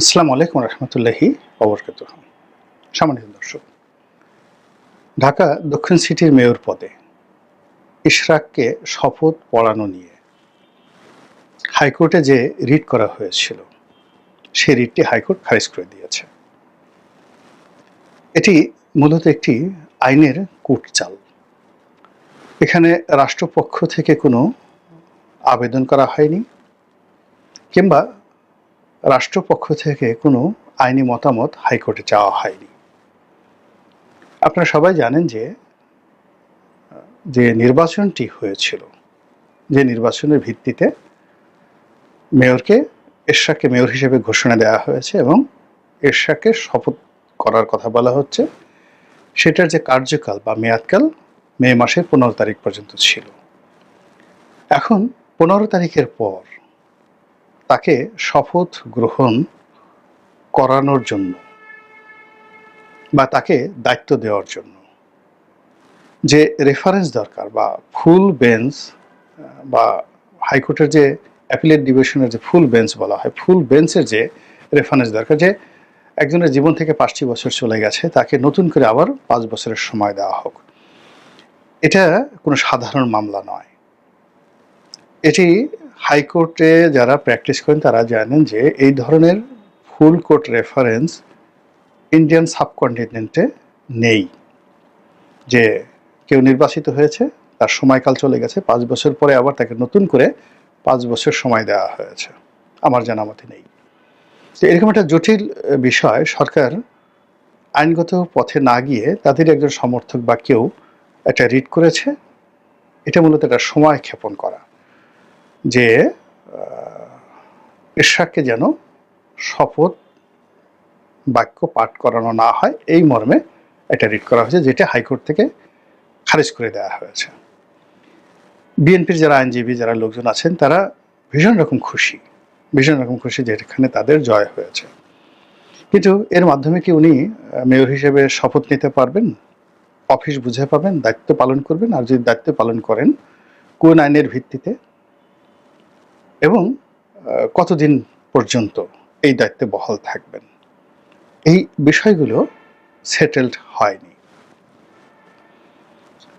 আসসালামু আলাইকুম রহমতুল্লাহি অবরকাত। সামান্য দর্শক, ঢাকা দক্ষিণ সিটির মেয়র পদে ইশরাককে শপথ পড়ানো নিয়ে হাইকোর্টে যে রিট করা হয়েছিল, সেই রিটটি হাইকোর্ট খারিজ করে দিয়েছে। এটি মূলত একটি আইনের কূটচাল। এখানে রাষ্ট্রপক্ষ থেকে কোনো আবেদন করা হয়নি কিংবা রাষ্ট্রপক্ষ থেকে কোনো আইনি মতামত হাইকোর্টে চাওয়া হয়নি। আপনারা সবাই জানেন যে যে নির্বাচনটি হয়েছিল, যে নির্বাচনের ভিত্তিতে মেয়রকে এরশাককে মেয়র হিসেবে ঘোষণা দেওয়া হয়েছে এবং এরশাককে শপথ করার কথা বলা হচ্ছে। সেটার যে কার্যকাল বা মেয়াদকাল মে মাসের পনেরো তারিখ পর্যন্ত ছিল। এখন পনেরো তারিখের পর তাকে শপথ গ্রহণ করানোর জন্য বা তাকে দায়িত্ব দেওয়ার জন্য। যে রেফারেন্স দরকার বা ফুল বেঞ্চ বা হাইকোর্টের যে অ্যাপিলেট ডিভিশনের যে ফুল বেঞ্চ বলা হয় ফুল বেঞ্চের যে রেফারেন্স দরকার যে একজনের জীবন থেকে পাঁচটি বছর চলে গেছে, তাকে নতুন করে আবার পাঁচ বছরের সময় দেওয়া হোক। এটা কোনো সাধারণ মামলা নয়। এটি হাইকোর্টে যারা প্র্যাকটিস করেন, তারা জানেন যে এই ধরনের ফুল কোর্ট রেফারেন্স ইন্ডিয়ান সাবকন্টিনেন্টে নেই। যে কেউ নির্বাচিত হয়েছে, তার সময়কাল চলে গেছে, পাঁচ বছর পরে আবার তাকে নতুন করে পাঁচ বছর সময় দেওয়া হয়েছে। আমার জানা মতে নেই। তো এরকম একটা জটিল বিষয়, সরকার আইনগত পথে না গিয়ে তাদের একজন সমর্থক বা কেউ একটা রিট করেছে, এটা মূলত একটা সময় ক্ষেপণ করা। যে ইশাককে যেন শপথ, বাক্য পাঠ করানো না হয়, এই মর্মে এটা রিট করা হয়েছে, যেটা হাইকোর্ট থেকে খারিজ করে দেওয়া হয়েছে। বিএনপির যারা আইনজীবী, যারা লোকজন আছেন, তারা ভীষণ রকম খুশি, ভীষণ রকম খুশি যে এখানে তাদের জয় হয়েছে। কিন্তু এর মাধ্যমে কি উনি মেয়র হিসেবে শপথ নিতে পারবেন? অফিস বুঝে পাবেন, দায়িত্ব পালন করবেন, আর যদি দায়িত্ব পালন করেন, কোন আইনের ভিত্তিতে এবং কতদিন পর্যন্ত এই দায়িত্বে বহাল থাকবেন? এই বিষয়গুলো সেটেলড হয়নি।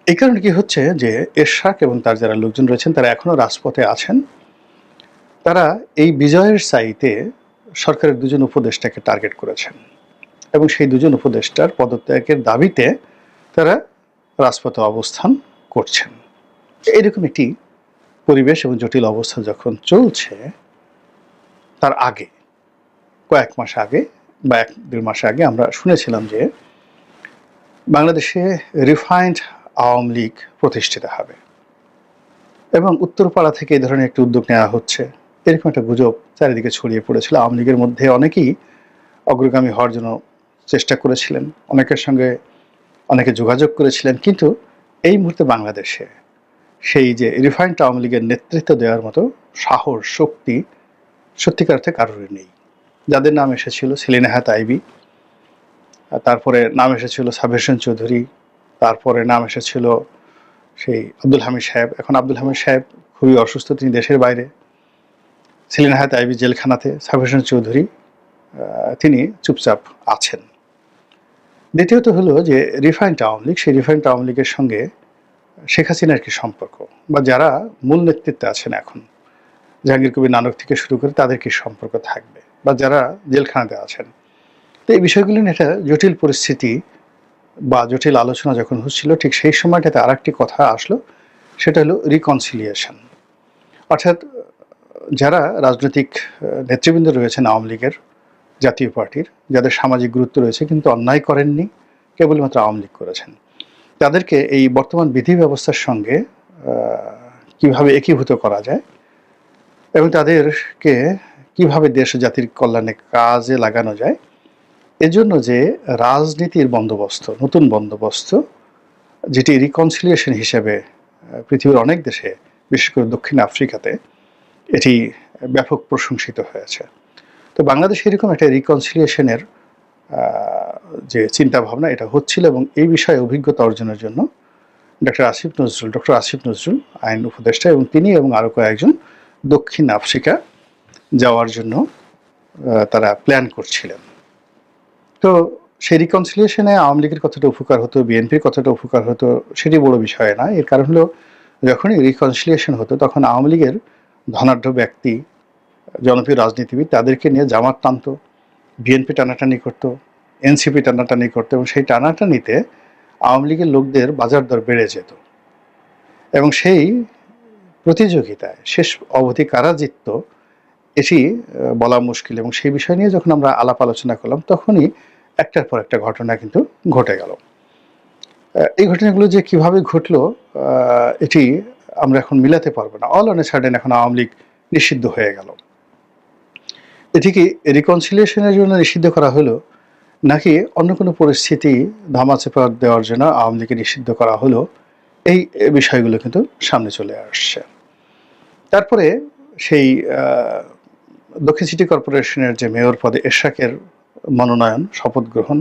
এই কারণে কি হচ্ছে যে এরশাক এবং তার যারা লোকজন রয়েছেন, তারা এখনও রাজপথে আছেন। তারা এই বিজয়ের সাইতে সরকারের দুজন উপদেষ্টাকে টার্গেট করেছেন এবং সেই দুজন উপদেষ্টার পদত্যাগের দাবিতে তারা রাজপথে অবস্থান করছেন। এইরকম একটি পরিবেশ এবং জটিল অবস্থা যখন চলছে, তার আগে, কয়েক মাস আগে বা এক, দেড় মাস আগে আমরা শুনেছিলাম যে বাংলাদেশে রিফাইন্ড আওয়ামী লীগ প্রতিষ্ঠিত হবে এবং উত্তরপাড়া থেকে এই ধরনের একটি উদ্যোগ নেওয়া হচ্ছে। এরকম একটা গুজব চারিদিকে ছড়িয়ে পড়েছিল। আওয়ামী লীগের মধ্যে অনেকেই অগ্রগামী হওয়ার জন্য চেষ্টা করেছিলেন, অনেকের সঙ্গে অনেকে যোগাযোগ করেছিলেন, কিন্তু এই মুহূর্তে বাংলাদেশে সেই যে রিফাইন্ড আওয়ামী লীগের নেতৃত্ব দেওয়ার মতো সাহস, শক্তি সত্যিকার অর্থে কারোর নেই। যাদের নাম এসেছিল সেলিনা হাত আইবি, তারপরে নাম এসেছিল সাবেশন চৌধুরী, তারপরে নাম এসেছিল সেই আব্দুল হামিদ সাহেব। এখন আব্দুল হামিদ সাহেব খুবই অসুস্থ, তিনি দেশের বাইরে। সেলিনা হাত আইবি জেলখানাতে সাবেশন চৌধুরী তিনি চুপচাপ আছেন। দ্বিতীয়ত হলো যে রিফাইন্ড আওয়ামী লীগ, সেই রিফাইন্ড আওয়ামী লীগের সঙ্গে শেখ হাসিনার কি সম্পর্ক? বা যারা মূল নেতৃত্বে আছেন এখন, জাহাঙ্গীর কবির নানক থেকে শুরু করে তাদের কি সম্পর্ক থাকবে? বা যারা জেলখানাতে আছেন, তো এই বিষয়গুলি নিয়ে একটা জটিল পরিস্থিতি বা জটিল আলোচনা যখন হচ্ছিল, ঠিক সেই সময়টাতে আর একটি কথা আসলো, সেটা হলো রিকনসিলিয়েশন অর্থাৎ যারা রাজনৈতিক নেতৃবৃন্দ রয়েছেন আওয়ামী লীগের জাতীয় পার্টির, যাদের সামাজিক গুরুত্ব রয়েছে কিন্তু অন্যায় করেননি, কেবলমাত্র আওয়ামী লীগ করেছেন তাদেরকে এই বর্তমান বিধি ব্যবস্থার সঙ্গে কীভাবে একীভূত করা যায় এবং তাদেরকে কীভাবে দেশ জাতির কল্যাণে কাজে লাগানো যায়, এজন্য যে রাজনীতির বন্দোবস্ত, নতুন বন্দোবস্ত, যেটি রিকনসিলিয়েশন হিসেবে পৃথিবীর অনেক দেশে, বিশেষ করে দক্ষিণ আফ্রিকাতে, এটি ব্যাপক প্রশংসিত হয়েছে। তো বাংলাদেশে এরকম একটা রিকনসিলিয়েশনের যে চিন্তা ভাবনা এটা হচ্ছিল এবং এই বিষয়ে অভিজ্ঞতা অর্জনের জন্য ডক্টর আসিফ নজরুল, ডক্টর আসিফ নজরুল, আইন উপদেষ্টা এবং তিনি এবং আরও কয়েকজন দক্ষিণ আফ্রিকা যাওয়ার জন্য তারা প্ল্যান করছিলেন। তো সেই রিকনসিলিয়েশনে আওয়ামী লীগের কতটা উপকার হতো বিএনপির কতটা উপকার হতো, সেটি বড় বিষয় না এর কারণ হলো, যখনই রিকনসিলিয়েশন হতো, তখন আওয়ামী লীগের ধনাঢ্য ব্যক্তি, জনপ্রিয় রাজনীতিবিদ তাদেরকে নিয়ে জামাত টানতো বিএনপি টানাটানি করতো, এনসিপি টানাটানি করতো এবং সেই টানাটানিতে আওয়ামী লীগের লোকদের বাজার দর বেড়ে যেত। এবং সেই প্রতিযোগিতায় শেষ অবধি কারা জিতত, এটি বলা মুশকিল। এবং সেই বিষয় নিয়ে যখন আমরা আলাপ আলোচনা করলাম, তখনই একটার পর একটা ঘটনা কিন্তু ঘটে গেল। এই ঘটনাগুলো যে কীভাবে ঘটলো এটি আমরা এখন মিলাতে পারব না। অল অন এ সাডেন এখন আওয়ামী লীগ নিষিদ্ধ হয়ে গেল। এটি কি রিকনসিলিয়েশনের জন্য নিষিদ্ধ করা হলো, নাকি অন্য কোনো পরিস্থিতি ধামাচাপা দেওয়ার জন্য আওয়ামী লীগকে নিষিদ্ধ করা হলো, এই বিষয়গুলো কিন্তু সামনে চলে আসছে। তারপরে সেই দক্ষিণ সিটি কর্পোরেশনের যে মেয়র পদে এরশাকের মনোনয়ন, শপথ গ্রহণ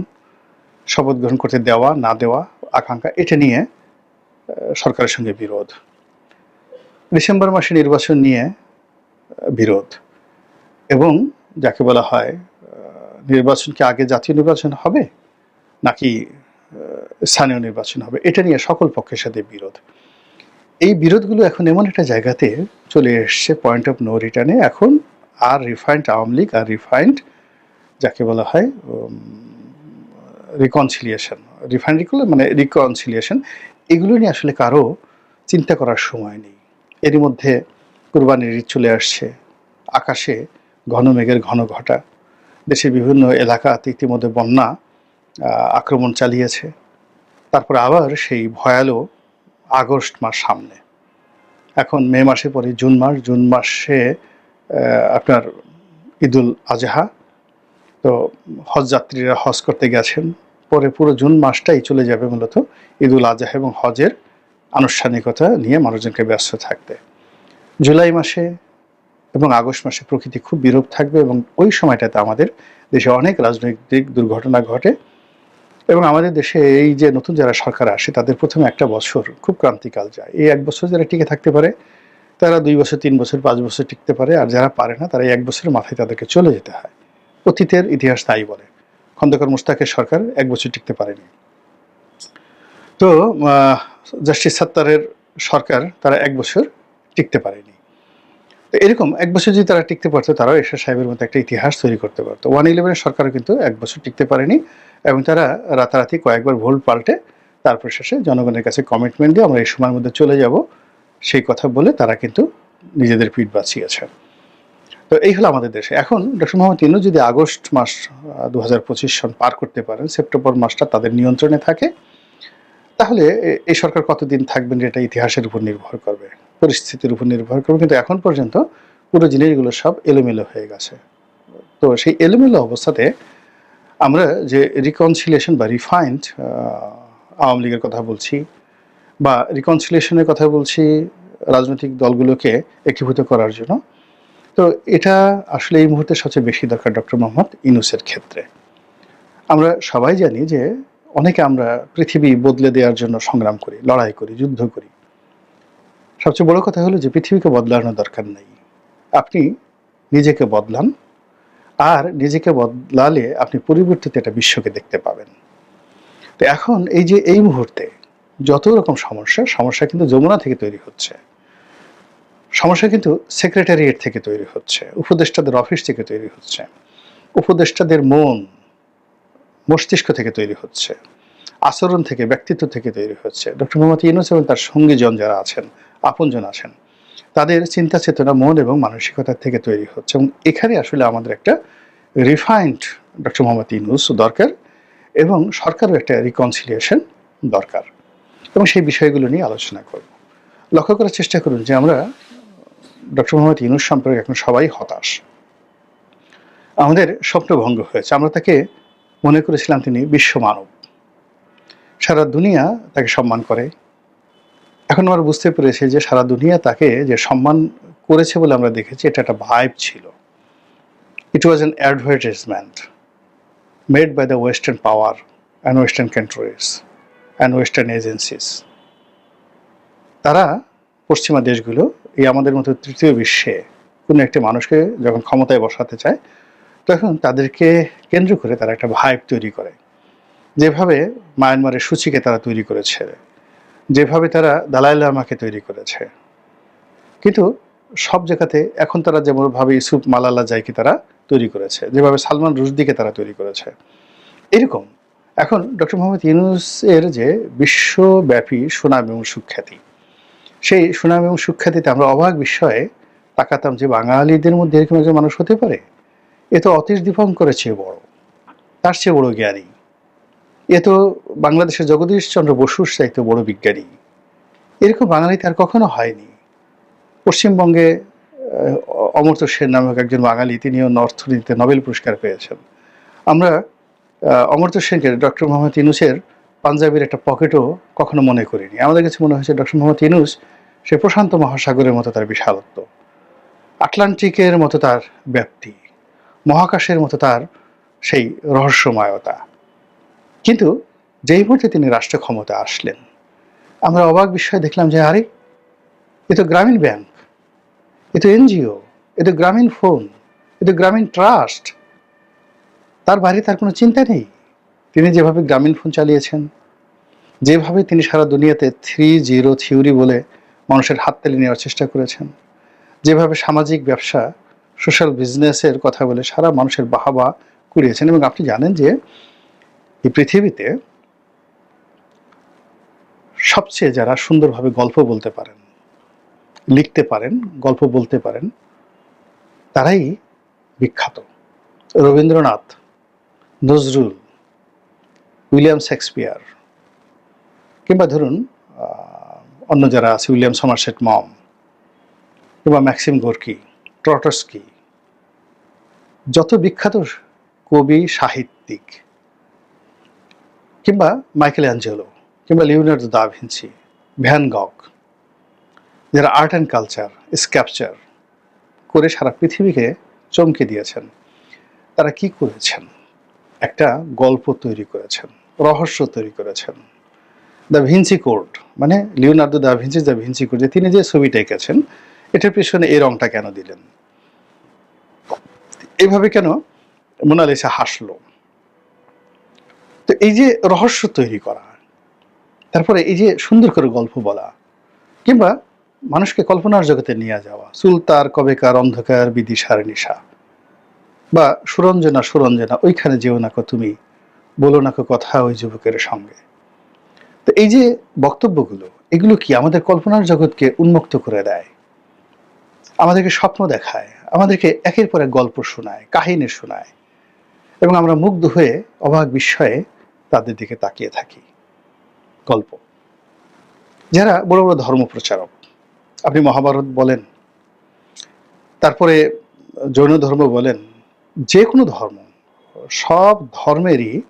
শপথ গ্রহণ করতে দেওয়া, না দেওয়া, আকাঙ্ক্ষা, এটা নিয়ে সরকারের সঙ্গে বিরোধ। ডিসেম্বর মাসে নির্বাচন নিয়ে বিরোধ। এবং যাকে বলা হয় নির্বাচন কি আগে জাতীয় নির্বাচন হবে? নাকি স্থানীয় নির্বাচন হবে? এটা নিয়ে সকল পক্ষের সাথে বিরোধ। এই বিরোধগুলো এখন এমন একটা জায়গাতে চলে এসছে পয়েন্ট অফ নো রিটার্নে এখন আর রিফাইন্ড আওয়ামী লীগ আর রিফাইন্ড যাকে বলা হয় রিকনসিলিয়েশন রিফাইন্ড মানে রিকনসিলিয়েশন এগুলো নিয়ে আসলে কারও চিন্তা করার সময় নেই। এরই মধ্যে কুরবানির ঈদ চলে আসছে। আকাশে ঘন মেঘের ঘন ঘটা। দেশের বিভিন্ন এলাকাতে ইতিমধ্যে বন্যা আক্রমণ চালিয়েছে। তারপর আবার সেই ভয়ালো আগস্ট মাস সামনে। এখন মে মাসে পরে জুন মাস, জুন মাসে আপনার ঈদুল আজহা। তো হজ যাত্রীরা হজ করতে গেছেন। পরে পুরো জুন মাসটাই চলে যাবে মূলত ঈদুল আজহা এবং হজের আনুষ্ঠানিকতা নিয়ে মানুষজনকে ব্যস্ত থাকতে। জুলাই মাসে এবং আগস্ট মাসে প্রকৃতি খুব বিরূপ থাকবে এবং ওই সময়টাতে আমাদের দেশে অনেক রাজনৈতিক দুর্ঘটনা ঘটে। এবং আমাদের দেশে এই যে নতুন যারা সরকার আসে, তাদের প্রথমে একটা বছর খুব ক্রান্তিকাল যায়। এই এক বছর যারা টিকে থাকতে পারে, তারা দুই বছর, তিন বছর, পাঁচ বছর টিকতে পারে। আর যারা পারে না, তারা এক বছরের মাথায় তাদেরকে চলে যেতে হয়। অতীতের ইতিহাস তাই বলে। খন্দকার মুস্তাকের সরকার এক বছর টিকতে পারেনি। তো জাস্টিস সাত্তারের সরকার তারা এক বছর টিকতে পারেনি। তো এরকম এক বছর যদি তারা টিকতে পারতো, তারাও এরশাদ সাহেবের মতো একটা ইতিহাস তৈরি করতে পারতো। ওয়ান ইলেভেনের সরকারও কিন্তু এক বছর টিকতে পারেনি এবং তারা রাতারাতি কয়েকবার ভুল পাল্টে তারপর শেষে জনগণের কাছে কমিটমেন্ট দিয়ে আমরা এই সময়ের মধ্যে চলে যাব। সেই কথা বলে তারা কিন্তু নিজেদের পিঠ বাঁচিয়েছে। তো এই হলো আমাদের দেশে। এখন ডক্টর মোহাম্মদ ইনু যদি আগস্ট মাস দু হাজার পঁচিশ সন পার করতে পারেন, সেপ্টেম্বর মাসটা তাদের নিয়ন্ত্রণে থাকে, তাহলে এই সরকার কতদিন থাকবেন এটা ইতিহাসের উপর নির্ভর করবে। পরিস্থিতির উপর নির্ভর করবে। কিন্তু এখন পর্যন্ত পুরো জিনিসগুলো সব এলোমেলো হয়ে গেছে। তো সেই এলোমেলো অবস্থাতে আমরা যে রিকনসিলিয়েশন বা রিফাইন্ড আওয়ামী লীগের কথা বলছি বা রিকনসিলিয়েশনের কথা বলছি রাজনৈতিক দলগুলোকে একীভূত করার জন্য, তো এটা আসলে এই মুহূর্তে সবচেয়ে বেশি দরকার ডক্টর মোহাম্মদ ইনুসের ক্ষেত্রে। আমরা সবাই জানি যে অনেকে আমরা পৃথিবী বদলে দেওয়ার জন্য সংগ্রাম করি, লড়াই করি, যুদ্ধ করি। সবচেয়ে বড় কথা হলো যে পৃথিবীকে বদলানোর দরকার নেই। আপনি নিজেকে বদলান, আর নিজেকে বদলালে আপনি পরিবর্তিত একটা বিশ্বকে দেখতে পাবেন। তো এখন এই যে এই মুহূর্তে যত রকম সমস্যা সমস্যা কিন্তু যমুনা থেকে তৈরি হচ্ছে। সমস্যা কিন্তু সেক্রেটারিয়েট থেকে তৈরি হচ্ছে, উপদেষ্টাদের অফিস থেকে তৈরি হচ্ছে, উপদেষ্টাদের মন মস্তিষ্ক থেকে তৈরি হচ্ছে, আচরণ থেকে, ব্যক্তিত্ব থেকে তৈরি হচ্ছে। ডক্টর মোহাম্মদ ইউনুস এবং তার সঙ্গীজন যারা আছেন আপনজন আছেন। তাদের চিন্তা চেতনা, মন এবং মানসিকতা থেকে তৈরি হচ্ছে এবং এখানে আসলে আমাদের একটা রিফাইন্ড ডক্টর মোহাম্মদ ইউনুস দরকার এবং সরকারের একটা রিকনসিলিয়েশন দরকার এবং সেই বিষয়গুলো নিয়ে আলোচনা করব। লক্ষ্য করার চেষ্টা করুন যে আমরা ডক্টর মোহাম্মদ ইউনুস সম্পর্কে এখন সবাই হতাশ। আমাদের স্বপ্নভঙ্গ হয়েছে। আমরা তাকে মনে করেছিলাম তিনি বিশ্ব মানব সারা দুনিয়া তাকে সম্মান করে এখন আমরা বুঝতে পেরেছি যে সারা দুনিয়া তাকে যে সম্মান করেছে বলে আমরা দেখেছি, এটা একটা ভাইব ছিল। It was an advertisement made by the western power and western countries and western agencies তারা পশ্চিমা দেশগুলো, এই আমাদের মতো তৃতীয় বিশ্বে কোনো একটি মানুষকে যখন ক্ষমতায় বসাতে চায়, তখন তাদেরকে কেন্দ্র করে তারা একটা ভাইব তৈরি করে। যেভাবে মায়ানমারের সূচিকে তারা তৈরি করেছে। যেভাবে তারা দালাই লামাকে তৈরি করেছে। কিন্তু সব জায়গাতে এখন তারা যেমনভাবে ইউসুফ মালালা জাইকে তারা তৈরি করেছে, যেভাবে সালমান রুশদিকে তারা তৈরি করেছে। এরকম। এখন ডক্টর মোহাম্মদ ইউনুসের যে বিশ্বব্যাপী সুনাম এবং সুখ্যাতি, সেই সুনাম এবং সুখ্যাতিতে আমরা অবাক বিষয়ে তাকাতাম যে বাঙালিদের মধ্যে এরকম একজন মানুষ হতে পারে? এ তো অতীশ দীপঙ্করের চেয়ে বড়। তার চেয়ে বড় জ্ঞানী। এ তো বাংলাদেশের জগদীশ চন্দ্র বসুর চাইতে বড় বিজ্ঞানী। এরকম বাঙালিতে আর কখনো হয়নি। পশ্চিমবঙ্গে অমর্ত্য সেন নামক একজন বাঙালি, তিনিও অর্থনীতিতে নোবেল পুরস্কার পেয়েছেন। আমরা অমর্ত্য সেনকে ডক্টর মোহাম্মদ ইনুসের পাঞ্জাবের একটা পকেটও কখনো মনে করিনি। আমাদের কাছে মনে হয়েছে ডক্টর মোহাম্মদ ইনুস সে প্রশান্ত মহাসাগরের মতো তার বিশালত্ব। আটলান্টিকের মতো তার ব্যাপ্তি। মহাকাশের মতো তার সেই রহস্যময়তা। কিন্তু যেই মুহূর্তে তিনি রাষ্ট্র ক্ষমতা আসলেন, আমরা অবাক বিষয়ে দেখলাম যে, আরে, এ তো গ্রামীণ ব্যাংক, এ তো এনজিও, এ তো গ্রামীণ ফোন, এ তো গ্রামীণ ট্রাস্ট। তার বাইরে তার কোনো চিন্তা নেই। তিনি যেভাবে গ্রামীণ ফোন চালিয়েছেন, যেভাবে তিনি সারা দুনিয়াতে থ্রি জিরো থিওরি বলে মানুষের হাততালি নেওয়ার চেষ্টা করেছেন, যেভাবে সামাজিক ব্যবসা সোশ্যাল বিজনেসের কথা বলে সারা মানুষের বাহাবা কুড়িয়েছেন। এবং আপনি জানেন যে এই পৃথিবীতে সবচেয়ে যারা সুন্দরভাবে গল্প বলতে পারেন, লিখতে পারেন, গল্প বলতে পারেন, তারাই বিখ্যাত। রবীন্দ্রনাথ, নজরুল, উইলিয়াম শেক্সপিয়ার, কিংবা ধরুন অন্য যারা আছে, উইলিয়াম সমারসেট মম, কিংবা ম্যাক্সিম গোর্কি, ট্রটস্কি, যত বিখ্যাত কবি সাহিত্যিক কিংবা মাইকেল অ্যাঞ্জেলো কিংবা Leonardo da Vinci van Gogh যারা আর্ট অ্যান্ড কালচার স্ক্যাপচার করে সারা পৃথিবীকে চমকে দিয়েছেন, তারা কি করেছেন? একটা গল্প তৈরি করেছেন, রহস্য তৈরি করেছেন। দ্য ভিঞ্চি কোড মানে Leonardo da Vinci the Vinci code যে তিনি যে ছবিটা এঁকেছেন এটার পিছনে এই রংটা কেন দিলেন? এইভাবে কেন মোনালিসা হাসলো? তো এই যে রহস্য তৈরি করা, তারপরে এই যে সুন্দর করে গল্প বলা, কিংবা মানুষকে কল্পনার জগতে নিয়ে যাওয়া সুলতার কবেকার, অন্ধকার, বিদিশার নিশা, বা সুরঞ্জনা সুরঞ্জনা, ওইখানে যেও না তুমি, বলো না কথা ওই যুবকের সঙ্গে। তো এই যে বক্তব্যগুলো, এগুলো কি আমাদের কল্পনার জগৎকে উন্মুক্ত করে দেয়? আমাদেরকে স্বপ্ন দেখায়, আমাদেরকে একের পর এক গল্প শোনায়, কাহিনী শোনায়, এবং আমরা মুগ্ধ হয়ে অবাক বিস্ময়ে তাদের দিকে তাকিয়ে থাকি। গল্প। যারা বড় বড় ধর্ম প্রচারক, আপনি মহাভারত বলেন, তারপরে জৈন ধর্ম বলেন, যে কোনো ধর্ম, সব ধর্মেরই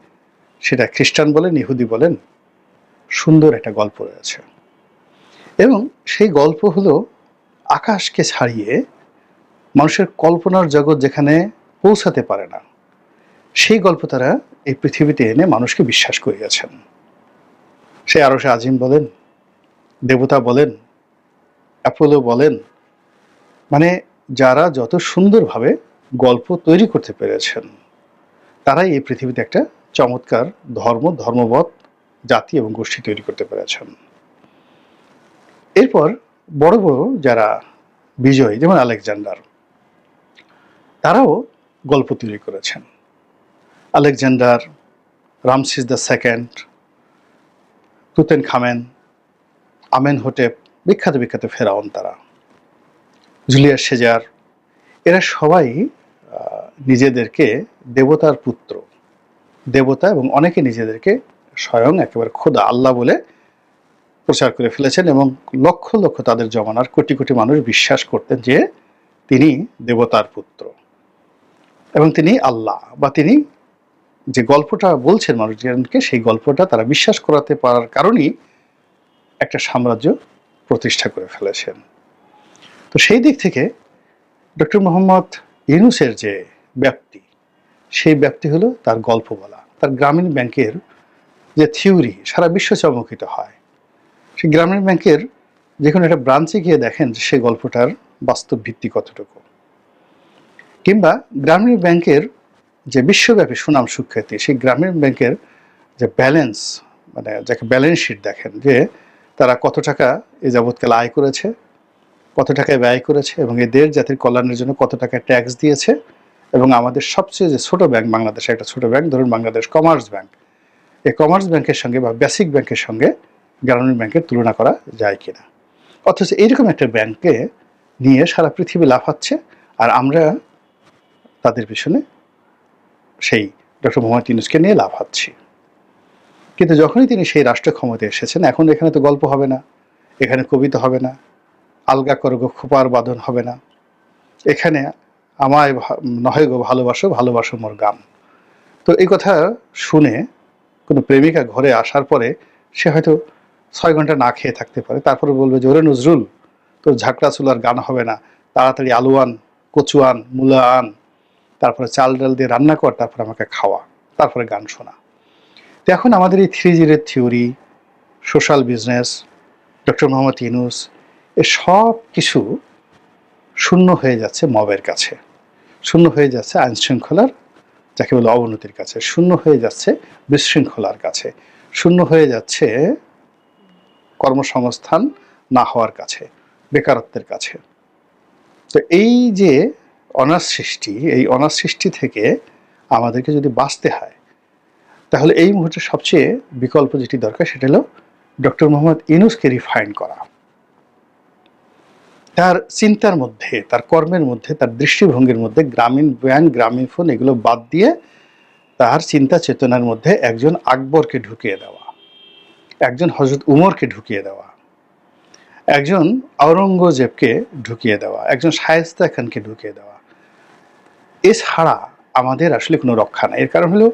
সেটা খ্রিস্টান বলেন, ইহুদি বলেন, সুন্দর একটা গল্প রয়েছে। এবং সেই গল্প হলো আকাশকে ছাড়িয়ে মানুষের কল্পনার জগৎ যেখানে পৌঁছাতে পারে না। সেই গল্প তারা এই পৃথিবীতে এনে মানুষকে বিশ্বাস করিয়েছেন সে আরও সে আজিম বলেন, দেবতা বলেন, অ্যাপোলো বলেন মানে যারা যত সুন্দরভাবে গল্প তৈরি করতে পেরেছেন, তারাই এই পৃথিবীতে একটা চমৎকার ধর্ম, ধর্মবৎ জাতি এবং গোষ্ঠী তৈরি করতে পেরেছেন। এরপর বড় বড় যারা বিজয়, যেমন আলেকজান্ডার, তারাও গল্প তৈরি করেছেন। Alexander Ramses the second Tutankhamun Amenhotep বিখ্যাত বিখ্যাত ফেরাউন তারা, জুলিয়াস সেজার, এরা সবাই নিজেদেরকে দেবতার পুত্র। দেবতা এবং অনেকে নিজেদেরকে স্বয়ং একেবারে খোদা, আল্লাহ বলে প্রচার করে ফেলেছেন এবং লক্ষ লক্ষ তাদের জমানার কোটি কোটি মানুষ বিশ্বাস করতেন যে তিনি দেবতার পুত্র এবং তিনি আল্লাহ বা তিনি যে গল্পটা বলছেন মানুষজনকে, সেই গল্পটা তারা বিশ্বাস করাতে পারার কারণেই একটা সাম্রাজ্য প্রতিষ্ঠা করে ফেলেছেন। তো সেই দিক থেকে ডক্টর মোহাম্মদ ইউনুসের যে ব্যাপ্তি, সেই ব্যাপ্তি হলো তার গল্প বলা। তার গ্রামীণ ব্যাংকের যে থিওরি, সারা বিশ্ব চমকিত হয়। সেই গ্রামীণ ব্যাংকের যে কোনো একটা ব্রাঞ্চে গিয়ে দেখেন যে সেই গল্পটার বাস্তব ভিত্তি কতটুকু, কিংবা গ্রামীণ ব্যাংকের যে বিশ্বব্যাপী সুনাম সুখ্যাতি, সেই গ্রামীণ ব্যাংকের যে ব্যালেন্স মানে যাকে ব্যালেন্স শিট দেখেন, যে তারা কত টাকা এ যাবৎকাল আয় করেছে, কত টাকায় ব্যয় করেছে এবং এই দেশ জাতির কল্যাণের জন্য কত টাকা ট্যাক্স দিয়েছে এবং আমাদের সবচেয়ে যে ছোট ব্যাংক বাংলাদেশে, একটা ছোট ব্যাংক ধরুন বাংলাদেশ কমার্স ব্যাংক এই কমার্স ব্যাংকের সঙ্গে বা বেসিক ব্যাংকের সঙ্গে গ্রামীণ ব্যাংকের তুলনা করা যায় কিনা। অথচ এইরকম একটা ব্যাংকে নিয়ে সারা পৃথিবী লাফাচ্ছে, আর আমরা তাদের পিছনে সেই ডক্টর মোহাম্মদ ইউনুসকে নিয়ে লাফাচ্ছি কিন্তু যখনই তিনি সেই রাষ্ট্র ক্ষমতায় এসেছেন, এখন এখানে তো গল্প হবে না, এখানে কবিতা হবে না, আলগা করগো খোপার বাঁধন হবে না। এখানে আমায় নহে গো ভালোবাসো ভালোবাসো মোর গান তো এই কথা শুনে কোনো প্রেমিকা ঘরে আসার পরে সে হয়তো ছয় ঘণ্টা না খেয়ে থাকতে পারে। তারপরে বলবে ওরে নজরুল, তোর ঝাঁকড়া চুলার গান হবে না। তাড়াতাড়ি আলু আন, কচু আন, মূলা আন তারপরে চাল ডাল দিয়ে রান্না কর, তারপরে আমাকে খাওয়া, তারপরে গান শোনা। তো এখন আমাদের এই থ্রি জিরের theory social business doctor Mohammad Yunus এ সব কিছু শূন্য হয়ে যাচ্ছে মবের কাছে। শূন্য হয়ে যাচ্ছে আইন শৃঙ্খলার যাকে বলে অবনতির কাছে। শূন্য হয়ে যাচ্ছে বিশৃঙ্খলার কাছে। শূন্য হয়ে যাচ্ছে কর্মসংস্থান না হওয়ার কাছে, বেকারত্বের কাছে। তো এই যে অনার সৃষ্টি এই অনার সৃষ্টি থেকে আমাদেরকে যদি বাঁচতে হয়, তাহলে এই মুহূর্তে সবচেয়ে বিকল্প যেটি দরকার সেটা হলো ডক্টর মোহাম্মদ ইনুসকে রিফাইন করা। তার চিন্তার মধ্যে, তার কর্মের মধ্যে, তার দৃষ্টিভঙ্গির মধ্যে, গ্রামীণ ব্যাংক, গ্রামীণ ফোন এগুলো বাদ দিয়ে তার চিন্তা চেতনার মধ্যে একজন আকবরকে ঢুকিয়ে দেওয়া, একজন হজরত উমরকে ঢুকিয়ে দেওয়া, একজন আওরঙ্গজেবকে ঢুকিয়ে দেওয়া, একজন শায়েস্তা খানকে ঢুকিয়ে দেওয়া। এছাড়া আমাদের আসলে কোনো রক্ষা নাই। এর কারণ হলো,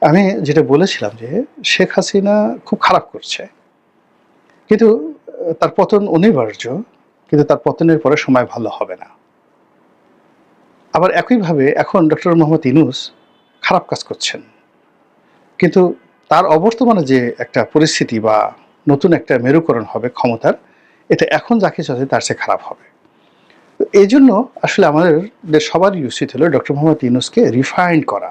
আমি যেটা বলেছিলাম যে শেখ হাসিনা খুব খারাপ করছে। কিন্তু, তার পতন অনিবার্য, কিন্তু তার পতনের পরে সময় ভালো হবে না। আবার একইভাবে এখন ডক্টর মোহাম্মদ ইনুস খারাপ কাজ করছেন। কিন্তু তার অবর্তমানে যে একটা পরিস্থিতি বা নতুন একটা মেরুকরণ হবে ক্ষমতার এটা এখন যাকে চলে তার চেয়ে খারাপ হবে। এই জন্য আসলে আমাদের সবারই উচিত হলো ডক্টর মোহাম্মদ ইউনুসকে রিফাইন্ড করা,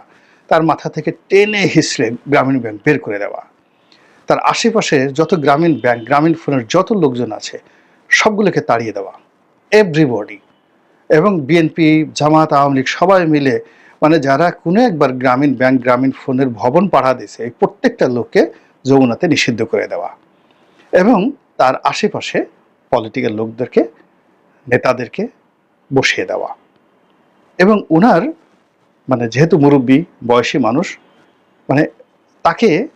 তার মাথা থেকে টেনে হিসড়ে গ্রামীণ ব্যাংক বের করে দেওয়া। তার আশেপাশে যত গ্রামীণ ব্যাংক, গ্রামীণ ফোনের যত লোকজন আছে, সবগুলোকে তাড়িয়ে দেওয়া। এভরিবডি এবং বিএনপি জামাত, আওয়ামী লীগ সবাই মিলে মানে যারা কোনো একবার গ্রামীণ ব্যাংক, গ্রামীণ ফোনের ভবন পাড়া দিয়েছে, এই প্রত্যেকটা লোককে যমুনাতে নিষিদ্ধ করে দেওয়া। এবং তার আশেপাশে পলিটিক্যাল লোকদেরকে নেতাদেরকে বসিয়ে দেওয়া। এবং উনার মানে যেহেতু মুরব্বী, বয়সী মানুষ মানে তাকে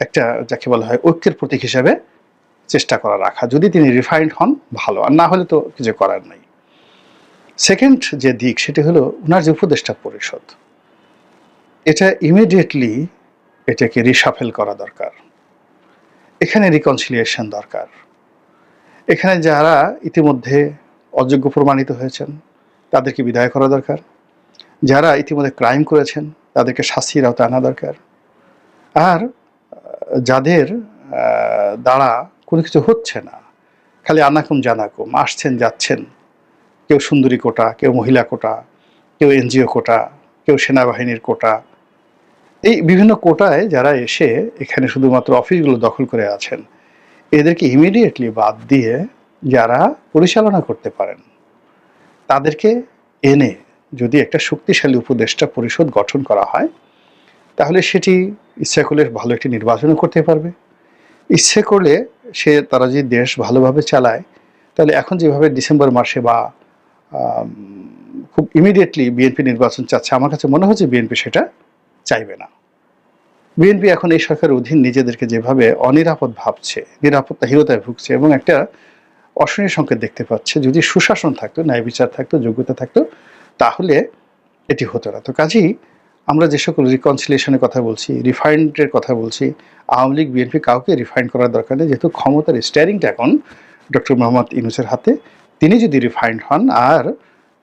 একটা যাকে বলা হয় ঐক্যের প্রতীক হিসাবে চেষ্টা করা রাখা। যদি তিনি রিফাইন্ড হন, ভালো। আর না হলে তো কিছু করার নাই। সেকেন্ড যে দিক, সেটি হলো উনার যে উপদেষ্টা পরিষদ। এটা ইমিডিয়েটলি এটাকে রিসাফেল করা দরকার। এখানে রিকনসিলিয়েশন দরকার। এখানে যারা ইতিমধ্যে অযোগ্য প্রমাণিত হয়েছেন, তাদেরকে বিদায় করা দরকার। যারা ইতিমধ্যে ক্রাইম করেছেন, তাদেরকে শাস্তির আওতায় আনা দরকার। আর যাদের দ্বারা কোনো কিছু হচ্ছে না, খালি আনাকুম জানাকুম, আসছেন, যাচ্ছেন, কেউ সুন্দরী কোটা, কেউ মহিলা কোটা, কেউ এনজিও কোটা, কেউ সেনাবাহিনীর কোটা, এই বিভিন্ন কোটায় যারা এসে এখানে শুধুমাত্র অফিসগুলো দখল করে আছেন, এদেরকে ইমিডিয়েটলি বাদ দিয়ে যারা পরিচালনা করতে পারেন, তাদেরকে এনে যদি একটা শক্তিশালী উপদেষ্টা পরিষদ গঠন করা হয়, তাহলে সেটি ইচ্ছা করলে ভালো একটি নির্বাচনও করতে পারবে। ইচ্ছে করলে সে, তারা যদি দেশ ভালোভাবে চালায়, তাহলে এখন যেভাবে ডিসেম্বর মাসে বা খুব ইমিডিয়েটলি বিএনপি নির্বাচন চাচ্ছে, আমার কাছে মনে হচ্ছে বিএনপি সেটা চাইবে না। বিএনপি এখন এই সরকারের অধীন নিজেদেরকে যেভাবে অনিরাপদ ভাবছে, নিরাপত্তাহীনতায় ভুগছে এবং একটা অশনি সংকেত দেখতে পাচ্ছে। যদি সুশাসন থাকতো, ন্যায় বিচার থাকতো, যোগ্যতা থাকতো, তাহলে এটি হতো না। তো কাজেই আমরা যে সকল রিকনসিলিয়েশনের কথা বলছি রিফাইন্ডের কথা বলছি, আওয়ামী লীগ, বিএনপি কাউকে রিফাইন্ড করার দরকার নেই। যেহেতু ক্ষমতার স্টিয়ারিংটা এখন ডক্টর মোহাম্মদ ইউনুসের হাতে, তিনি যদি রিফাইন্ড হন আর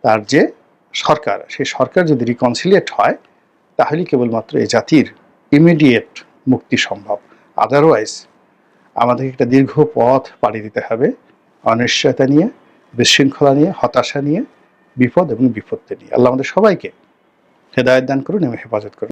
তার যে সরকার, সেই সরকার যদি রিকনসিলিয়েট হয়, তাহলেই কেবলমাত্র এই জাতির ইমিডিয়েট মুক্তি সম্ভব। আদারওয়াইজ আমাদেরকে একটা দীর্ঘ পথ পাড়ি দিতে হবে। অনিশ্চয়তা নিয়ে, বিশৃঙ্খলা নিয়ে, হতাশা নিয়ে, বিপদ এবং বিপত্তি নিয়ে। আল্লাহ আমাদের সবাইকে হেদায়ত দান করুন এবং হেফাজত করুন।